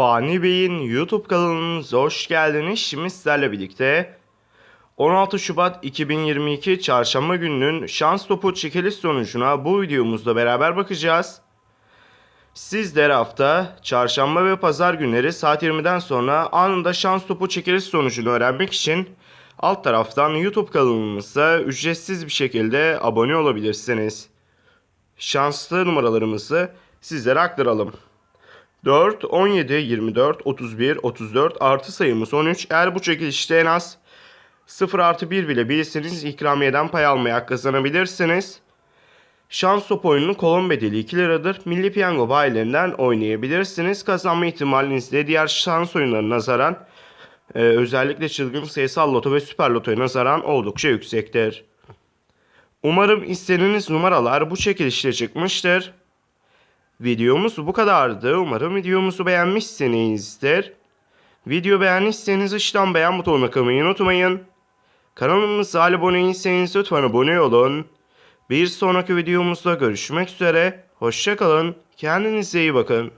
Fani Bey'in YouTube kanalınıza hoş geldiniz. Şimdi sizlerle birlikte 16 Şubat 2022 Çarşamba gününün şans topu çekiliş sonucuna bu videomuzda beraber bakacağız. Sizler hafta çarşamba ve pazar günleri saat 20'den sonra anında şans topu çekiliş sonucunu öğrenmek için alt taraftan YouTube kanalımıza ücretsiz bir şekilde abone olabilirsiniz. Şanslı numaralarımızı sizlere aktaralım. 4, 17, 24, 31, 34 artı sayımız 13. Eğer bu çekilişte en az 0 artı 1 bile bilirseniz ikramiyeden pay almaya kazanabilirsiniz. Şans top oyununun kolon bedeli 2 liradır. Milli Piyango bayilerinden oynayabilirsiniz. Kazanma ihtimaliniz de diğer şans oyunlarına nazaran e, özellikle çılgın sayısal loto ve süper lotoya nazaran oldukça yüksektir. Umarım istediğiniz numaralar bu çekilişte çıkmıştır. Videomuz bu kadardı. Umarım videomuzu beğenmişsinizdir. Video beğendiyseniz aşağıdan beğen butonuna kılmayı unutmayın. Kanalımıza abone değilseniz lütfen abone olun. Bir sonraki videomuzda görüşmek üzere. Hoşçakalın. Kendinize iyi bakın.